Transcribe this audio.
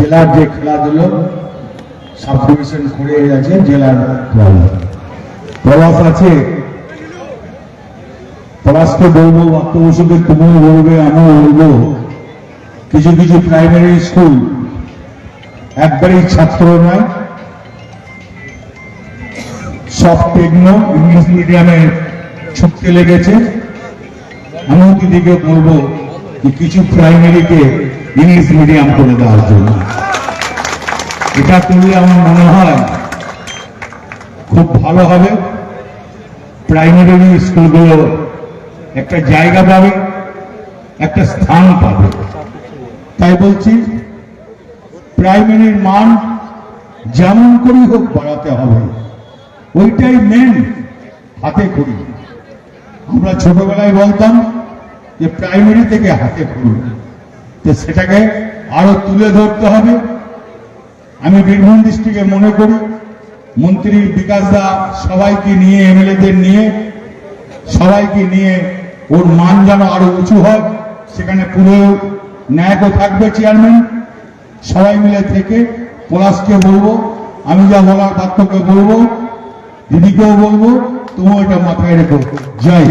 জেলার যে খেলাধুলো সাব ডিভিশন করে গেছে জেলার প্রবাস আছে। প্রবাসকে বলব আত্মবসুকে তুমিও বলবে, আমিও বলব। কিছু কিছু প্রাইমারি স্কুল একবারই ছাত্র নয়। সব টেকনো ইংলিশ মিডিয়ামে ছুটতে লেগেছে। আমি দিদিকে বলব যে কিছু প্রাইমারিকে ইংলিশ মিডিয়াম করে দেওয়ার জন্য। এটা করলে আমার মনে হয় খুব ভালো হবে। প্রাইমারি স্কুলগুলো একটা জায়গা পাবে, একটা স্থান পাবে। তাই বলছি প্রাইমারির মান যেমন করেই হোক বাড়াতে হবে, ওইটাই মেন হাতে করি আমরা ছোটবেলায় বলতাম যে প্রাইমারি থেকে হাতে করি তো সেটাকে আরও তুলে ধরতে হবে। আমি বীরভূম ডিস্ট্রিক্টে মনে করি, মন্ত্রী বিকাশ দা সবাইকে নিয়ে, এমএলএদের নিয়ে, সবাইকে নিয়ে ওর মান যেন আরও উঁচু হয়, সেখানে পুরো ন্যায়কও থাকবে চেয়ারম্যান সবাই মিলে থেকে পলাশকে বলব, আমি যা বলার বাক্যকে বলব, দিদিকেও বলব, তুমিও এটা মাথায় রেখো। জয়